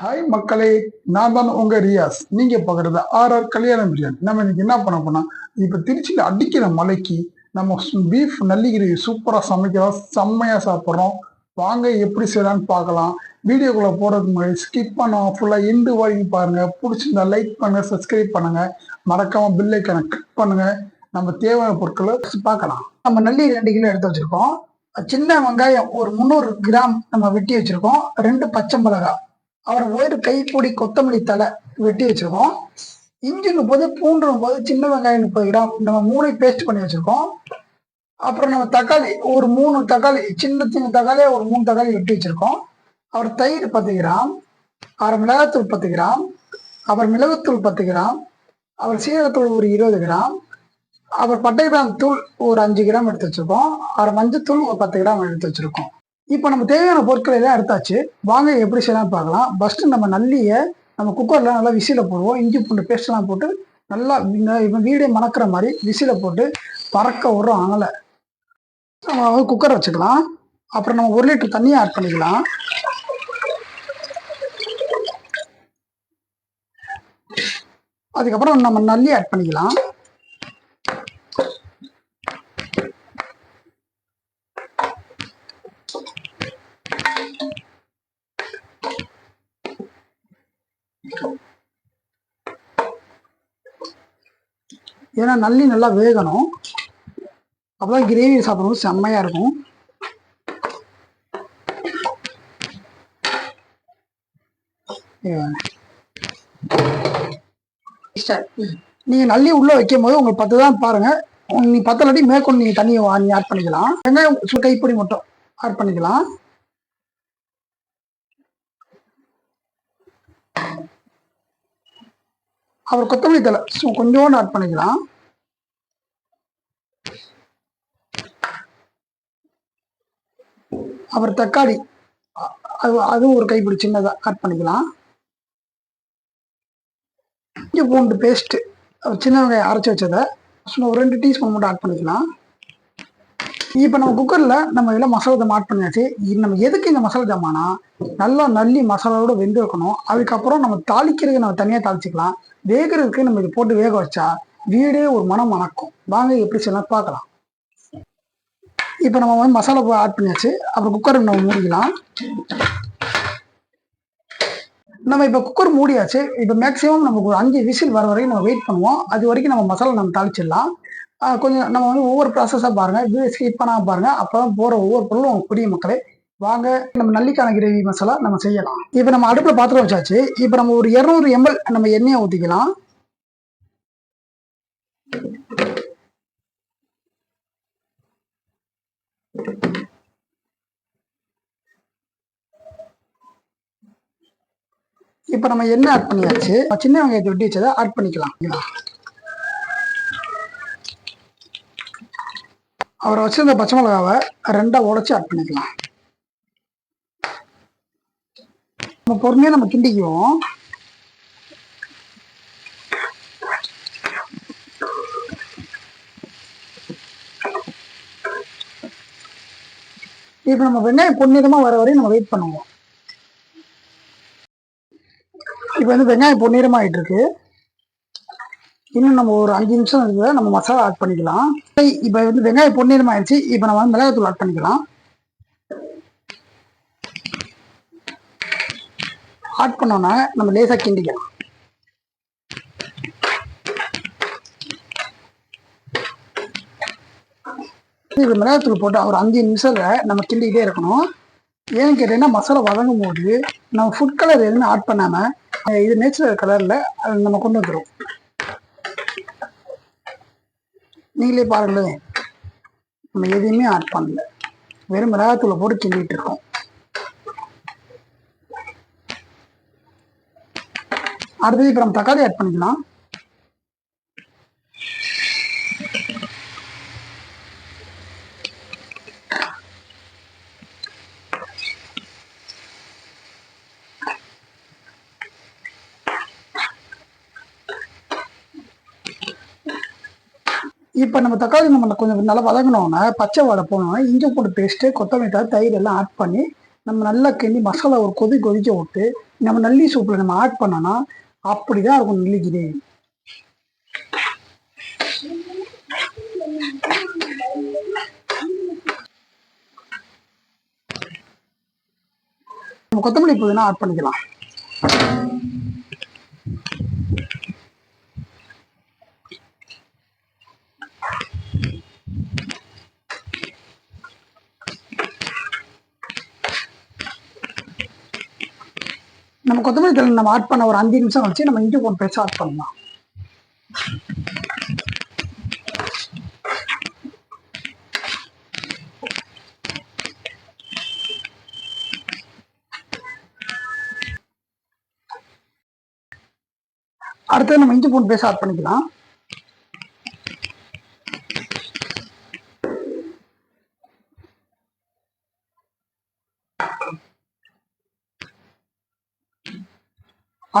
Hi மக்களே நான் தான் உங்க ரியாஸ். நீங்க பாக்குறது ஆர் ஆர் கல்யாணம் பிரியாணி. நம்ம இன்னைக்கு என்ன பண்ண போனா இப்ப திருச்சியில அடிக்கிற மலைக்கு நம்ம பீஃப் நல்லிகிரி சூப்பரா சமைக்கிறோம் செம்மையா சாப்பிட்றோம். வாங்க எப்படி செய்யலாம்னு பார்க்கலாம். வீடியோக்குள்ள போறதுக்கு முன்னாடி ஸ்கிப் பண்ணோம் ஃபுல்லா எண்டு வரைக்கும் பாருங்க. பிடிச்சிருந்தா லைக் பண்ணுங்க சப்ஸ்கிரைப் பண்ணுங்க. மறக்காம பில் ஐக்கனை கிளிக் பண்ணுங்க. நம்ம தேவையான பொருட்களை பார்க்கலாம். நம்ம நல்லி ரெண்டு கிலோ எடுத்து வச்சிருக்கோம். சின்ன வெங்காயம் ஒரு முந்நூறு கிராம் நம்ம வெட்டி வச்சிருக்கோம். ரெண்டு பச்சை மிளகாய். அப்புறம் ஒரு கைப்பொடி கொத்தமல்லி தலை வெட்டி வச்சிருக்கோம். இஞ்சி முப்பது பூண்டு முப்பது சின்ன வெங்காயம் முப்பது கிராம் நம்ம மூணு பேஸ்ட் பண்ணி வச்சிருக்கோம். அப்புறம் நம்ம தக்காளி ஒரு மூணு தக்காளி சின்ன சின்ன தக்காளியை ஒரு மூணு தக்காளி வெட்டி வச்சிருக்கோம். அப்புறம் தயிர் பத்து கிராம் அப்புறம் மிளகாத்தூள் பத்து கிராம் அப்புறம் மிளகுத்தூள் பத்து கிராம் அப்புறம் சீரகத்தூள் ஒரு இருபது கிராம் அப்புறம் பட்டை கிராம் தூள் ஒரு அஞ்சு கிராம் எடுத்து வச்சிருக்கோம். அப்புறம் மஞ்சத்தூள் ஒரு பத்து கிராம் எடுத்து வச்சிருக்கோம். இப்போ நம்ம தேவையான பொருட்களை எல்லாம் எடுத்தாச்சு வாங்க எப்படி செய்யலாம் பார்க்கலாம். ஃபஸ்ட்டு நம்ம நல்லியை நம்ம குக்கரில் நல்லா விசில போடுவோம். இஞ்சி பூண்டு பேஸ்ட்லாம் போட்டு நல்லா இப்போ வீடே மணக்கிற மாதிரி விசியில் போட்டு பறக்க விடுறோம் அனலை. நம்ம வந்து குக்கர் வச்சுக்கலாம். அப்புறம் நம்ம ஒரு லிட்டர் தண்ணியை ஆட் பண்ணிக்கலாம். அதுக்கப்புறம் நம்ம நல்லி ஆட் பண்ணிக்கலாம். ஏன்னா நல்லி நல்லா வேகணும். அப்பதான் கிரேவி சாப்பிடும்போது செம்மையாக இருக்கும். நீங்கள் நல்லி உள்ளே வைக்கும் போது உங்களுக்கு பத்து தான் பாருங்க. நீ பத்தலாட்டி மேற்கொண்டு நீங்கள் தண்ணியை வாங்கி ஆட் பண்ணிக்கலாம். வெங்காயம் சு- கைப்பொடி மட்டும் ஆட் பண்ணிக்கலாம். அப்புறம் கொத்தமல்லி தலை சு- கொஞ்சோண்டு ஆட் பண்ணிக்கலாம். அப்புறம் தக்காளி அது அதுவும் ஒரு கைப்பிடி சின்னதா ஆட் பண்ணிக்கலாம். இஞ்சி பூண்டு பேஸ்ட் சின்ன வெங்காயம் அரைச்சி வச்சதை சும்மா ஒரு ரெண்டு டீஸ்பூன் மட்டும் ஆட் பண்ணிக்கலாம். இப்போ நம்ம குக்கரில் நம்ம இதில் மசாலா ஜாம் ஆட் பண்ணியாச்சு. நம்ம எதுக்கு இந்த மசாலா ஜாமானா நல்லா நல்லி மசாலாவோட வெந்து வைக்கணும். அதுக்கப்புறம் நம்ம தாளிக்கிறதுக்கு நம்ம தனியாக தாளிச்சிக்கலாம். வேகிறதுக்கு நம்ம இது போட்டு வேக வச்சா வீடே ஒரு மனம் மணக்கும். வாங்க எப்படி செய்யலாம் பார்க்கலாம். இப்போ நம்ம வந்து மசாலா போய் ஆட் பண்ணியாச்சு. அப்புறம் குக்கரை நம்ம மூடிக்கலாம். நம்ம இப்போ குக்கர் மூடியாச்சு. இப்போ மேக்ஸிமம் நமக்கு ஒரு அஞ்சு விசில் வர வரைக்கும் நம்ம வெயிட் பண்ணுவோம். அது வரைக்கும் நம்ம மசாலா நம்ம தாளிச்சிடலாம். கொஞ்சம் நம்ம வந்து ஒவ்வொரு ப்ராசஸாக பாருங்கள் இது ஸ்கிப் பாருங்கள் அப்போ தான் போகிற ஒவ்வொரு பொருளும் உங்களுக்கு மக்களே. வாங்க நம்ம நல்லிக்கான கிரேவி மசாலா நம்ம செய்யலாம். இப்போ நம்ம அடுப்பில் பாத்திரம் வச்சாச்சு. இப்போ நம்ம ஒரு இரநூறு எம்எல் நம்ம எண்ணெயை ஊற்றிக்கலாம் இப்போ நம்ம எண்ணெய் ஆட் பண்ணியாச்சு. சின்ன வெங்காயத்தை வெட்டி வச்சதை ஆட் பண்ணிக்கலாம். அவரை வச்சிருந்த பச்சை மிளகாவை ரெண்டா உடச்சி ஆட் பண்ணிக்கலாம். நம்ம பொறுமையா நம்ம கிண்டிக்குவோம். இப்போ நம்ம வெங்காயம் பொன்னிறமா வர வரையும் நம்ம வெயிட் பண்ணுவோம். இப்போ வந்து வெங்காயம் பொன்னிறமா ஆயிட்டு இருக்கு இன்னும் நம்ம ஒரு அஞ்சு நிமிஷம் இருக்குது நம்ம மசாலா ஆட் பண்ணிக்கலாம். இப்போ வந்து வெங்காயம் பொன்னிறம் ஆயிடுச்சு. இப்போ நம்ம வந்து மிளகாத்தூள் ஆட் பண்ணிக்கலாம். ஆட் பண்ணோன்னா நம்ம லேசாக கிண்டிக்கலாம். இது மிளகாத்தூள் போட்டு ஒரு அஞ்சு நிமிஷத்தில் நம்ம கிண்டிக்கிட்டே இருக்கணும். ஏன்னு கேட்டீங்கன்னா மசாலா வதங்கும் போது நம்ம ஃபுட் கலர் எதுவுமே ஆட் பண்ணாமல் இது நேச்சுரல் கலர்ல நம்ம கொண்டு வந்துடும் நீங்களே பாருங்களேன். நம்ம எதையுமே ஆட் பண்ணல. வெறும் மிளகாத்தூளை போட்டு கிண்டிகிட்டு இருக்கோம். அடுத்தது இப்போ நம்ம தக்காளி ஆட் பண்ணிக்கலாம். இப்போ நம்ம தக்காளி நம்ம கொஞ்சம் நல்லா வதங்கினோன்னா பச்சை வடை போனோம்னா இஞ்சி பூண்டு பேஸ்ட்டு கொத்தமல்லி தயிர் எல்லாம் ஆட் பண்ணி நம்ம நல்லா கிண்டி மசாலா ஒரு கொதி கொதிக்க விட்டு நம்ம நல்லி சூப்பில் நம்ம ஆட் பண்ணோம்னா அப்படிதான் இருக்கும் நெல்லிக்கிரி நம்ம கொத்தமல்லி புதினா ஆட் பண்ணிக்கலாம் நம்ம கொத்தமல்லி தழை நம்ம ஆட் பண்ண ஒரு அஞ்சு நிமிஷம் வச்சு நம்ம இஞ்சி பூண்டு பேஸ்ட் ஆட் பண்ணலாம். அடுத்து நம்ம இஞ்சி பூண்டு பேஸ்ட் ஆட் பண்ணிக்கலாம்.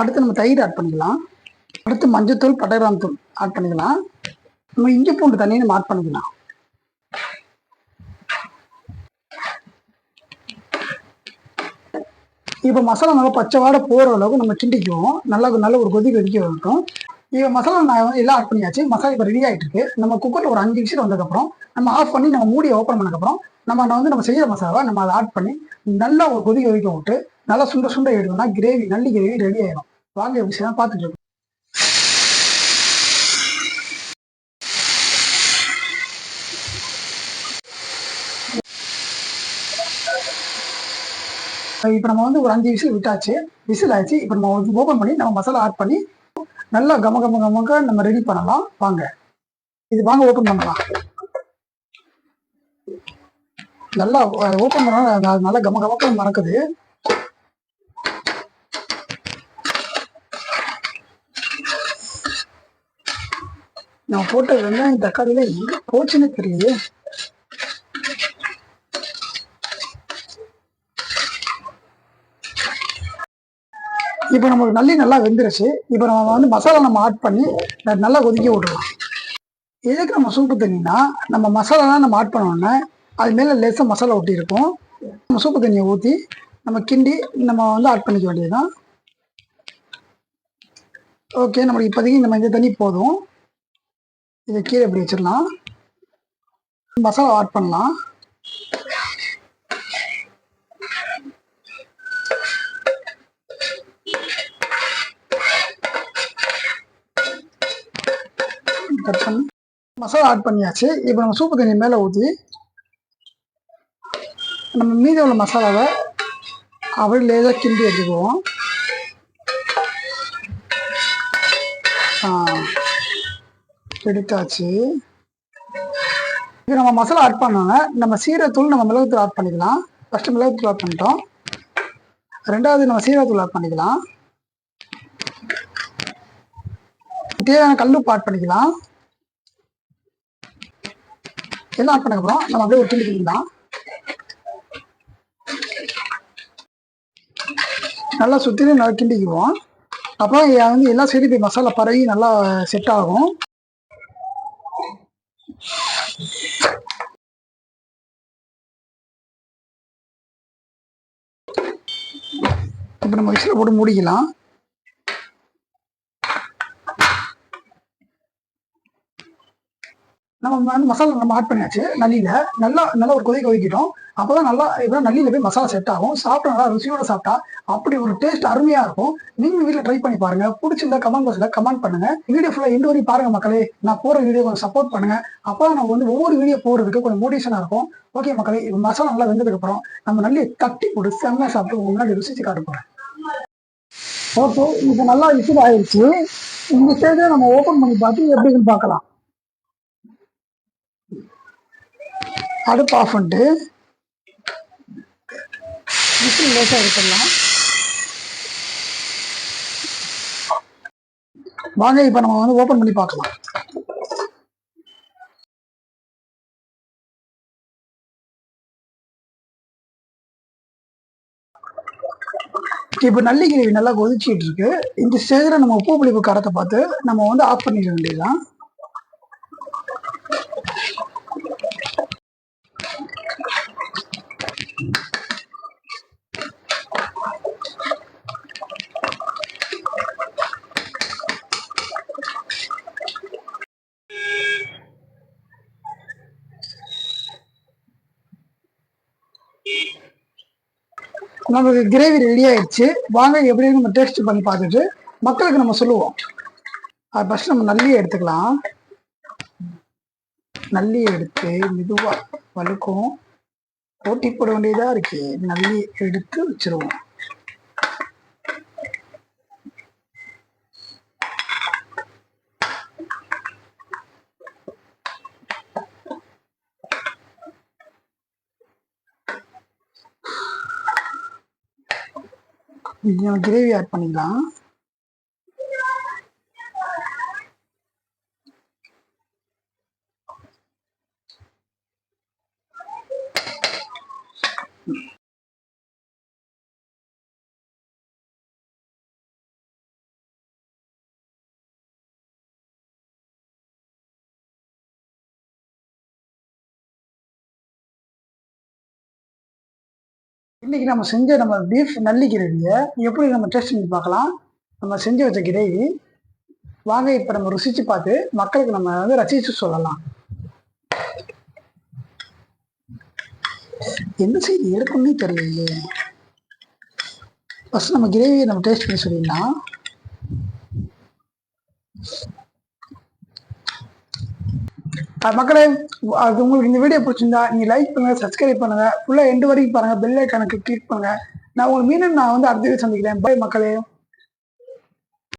அடுத்து நம்ம தயிர் ஆட் பண்ணிக்கலாம். அடுத்து மஞ்சத்தூள் பட்டகிராம் தூள் ஆட் பண்ணிக்கலாம். நம்ம இஞ்சி பூண்டு தண்ணியை நம்ம ஆட் பண்ணிக்கலாம். இப்போ மசாலா நல்லா பச்சை வாடை போகிற அளவுக்கு நம்ம கிண்டிக்குவோம். நல்லா நல்ல ஒரு கொதி கொதிக்க வரட்டும். இப்போ மசாலா நான் எல்லாம் ஆட் பண்ணியாச்சு. மசாலா இப்போ ரெடி ஆகிட்டு இருக்கு. நம்ம குக்கரில் ஒரு அஞ்சு நிமிஷம் வந்ததுக்கப்புறம் நம்ம ஆஃப் பண்ணி நம்ம மூடியை ஓப்பன் பண்ணதுக்கப்புறம் நம்ம வந்து நம்ம செய்கிற மசாலாவை நம்ம அதை ஆட் பண்ணி நல்லா ஒரு கொதி கொதிக்க விட்டு நல்லா சுண்ட சுண்ட எடுக்கணும்னா கிரேவி நல்லி கிரேவி ரெடி ஆயிடும் வாங்க விஷயம் பார்த்துட்டு இப்போ நம்ம வந்து ஒரு அஞ்சு விசில் விட்டாச்சு. விசில் ஆயிடுச்சு. இப்போ நம்ம வந்து ஓப்பன் பண்ணி நம்ம மசாலா ஆட் பண்ணி நல்லா கம கம கமக்க நம்ம ரெடி பண்ணலாம். வாங்க. இது வாங்க ஓப்பன் பண்ணலாம். நல்லா ஓப்பன் பண்ணா நல்லா கம கமக்க மறக்குது. நான் போட்ட வெங்காயம் தக்காளியில எங்க போச்சுன்னு தெரியுது இப்போ நமக்கு நல்லி நல்லா வெந்துருச்சு. இப்போ நம்ம வந்து மசாலா நம்ம ஆட் பண்ணி நல்லா கொதிக்க விட்டுறலாம். எதுக்கு நம்ம சூப்பு தண்ணினா நம்ம மசாலாலாம் நம்ம ஆட் பண்ணோன்னே அது மேலே லேசாக மசாலா ஒட்டி இருக்கும். நம்ம சூப்பு தண்ணியை ஊற்றி நம்ம கிண்டி நம்ம வந்து ஆட் பண்ணிக்க வேண்டியதுதான். ஓகே நம்மளுக்கு இப்போதைக்கு நம்ம இந்த தண்ணி போதும். இதை கீழே இப்படி வச்சிடலாம்? மசாலா ஆட் பண்ணலாம். கட் பண்ணி மசாலா ஆட் பண்ணியாச்சு. இப்போ நம்ம சூப்பு தண்ணி மேலே ஊற்றி நம்ம மீதி உள்ள மசாலாவை அப்படியே லேசாக கிண்டி எடுத்துக்குவோம். எடுத்தாச்சு. இது நம்ம மசாலா ஆட் பண்ணோங்க. நம்ம சீரத்தூள் நம்ம மிளகுத்தூள் ஆட் பண்ணிக்கலாம். ஃபஸ்ட்டு மிளகுத்தூள் ஆட் பண்ணிட்டோம். ரெண்டாவது நம்ம சீரகத்தூள் ஆட் பண்ணிக்கலாம். தேவையான கல்லுப்பு ஆட் பண்ணிக்கலாம். எல்லாம் ஆட் பண்ணக்கப்புறம் நம்ம அப்படியே ஒரு கிண்டி கிண்டிக்கலாம் நல்லா சுற்றிலும் நல்லா கிண்டிக்குவோம். அப்புறம் வந்து எல்லா சைடும் போய் மசாலா பரவி நல்லா செட் ஆகும். இப்போ நம்ம விசில் போட்டு முடிக்கலாம். நம்ம வந்து மசாலா நம்ம ஆட் பண்ணியாச்சு நல்லியில். நல்லா நல்லா ஒரு கொதி கொதிக்கிட்டோம். அப்போதான் நல்லா இப்போ நல்லியில் போய் மசாலா செட் ஆகும். சாப்பிட்டா நல்லா ருசியோட சாப்பிட்டா அப்படி ஒரு டேஸ்ட் அருமையாக இருக்கும். நீங்கள் வீட்டில் ட்ரை பண்ணி பாருங்க. பிடிச்சிருந்தா கமெண்ட் பாக்ஸில் கமெண்ட் பண்ணுங்கள் வீடியோ ஃபுல்லாக எண்டு வரையும் பாருங்கள் மக்களே. நான் போகிற வீடியோ கொஞ்சம் சப்போர்ட் பண்ணுங்க. அப்போ நம்ம வந்து ஒவ்வொரு வீடியோ போகிறதுக்கு கொஞ்சம் மோட்டிவேஷனாக இருக்கும். ஓகே மக்களே இப்போ மசாலா நல்லா வெந்ததுக்கப்புறம் நம்ம நல்லி தட்டி போட்டு செம்மையாக சாப்பிட்டு முன்னாடி ருசிச்சு காட்ட போகிறேன் ஓகே இப்போ நல்லா இஷ்யூ ஆயிடுச்சு இந்த ஸ்டேஜை நம்ம ஓப்பன் பண்ணி பார்த்து எப்படின்னு பார்க்கலாம். அடுப்பு ஆஃப் பண்ணிட்டு மிஷின் லேசாக எடுத்துடலாம். வாங்க இப்போ நம்ம வந்து ஓப்பன் பண்ணி பார்க்கலாம். இப்போ நல்லி கிரேவி நல்லா கொதிச்சிட்டு இருக்கு. இந்த ஸ்டேஜில் நம்ம உப்பு புளிப்பு காரத்தை பார்த்து நம்ம வந்து ஆஃப் பண்ணிட வேண்டியதுதான். நமக்கு கிரேவி ரெடி ஆயிடுச்சு. வாங்க எப்படி நம்ம டேஸ்ட் பண்ணி பார்த்துட்டு மக்களுக்கு நம்ம சொல்லுவோம். அது ஃபர்ஸ்ட் நம்ம நல்லியை எடுத்துக்கலாம். நல்லியை எடுத்து மெதுவாக வலுக்கும் போட்டி போட வேண்டியதாக இருக்கு. நல்லி எடுத்து வச்சிருவோம். கொஞ்சம் கிரேவி ஆட் பண்ணிக்கலாம். இன்னைக்கு நம்ம செஞ்ச நம்ம பீஃப் நல்லி கிரேவியை எப்படி நம்ம டேஸ்ட் பண்ணி பார்க்கலாம்? நம்ம செஞ்சு வச்ச கிரேவி. வாங்க இப்போ நம்ம ருசிச்சு பார்த்து மக்களுக்கு நம்ம வந்து ரசிச்சு சொல்லலாம். என்ன செய்தி எடுக்கணும்னே தெரியலையே. ஃபஸ்ட் நம்ம கிரேவியை நம்ம டேஸ்ட் பண்ணி சொல்லிடலாம். மக்களே அது உங்களுக்கு இந்த வீடியோ பிடிச்சிருந்தா நீங்க லைக் பண்ணுங்க சப்ஸ்கிரைப் பண்ணுங்க. ஃபுல்லா எண்டு வரைக்கும் பாருங்க. பெல் ஐக்கானுக்கு கிளிக் பண்ணுங்க. நான் உங்களுக்கு மீண்டும் நான் வந்து அடுத்த வீடியோ சந்திக்கிறேன். பை மக்களே.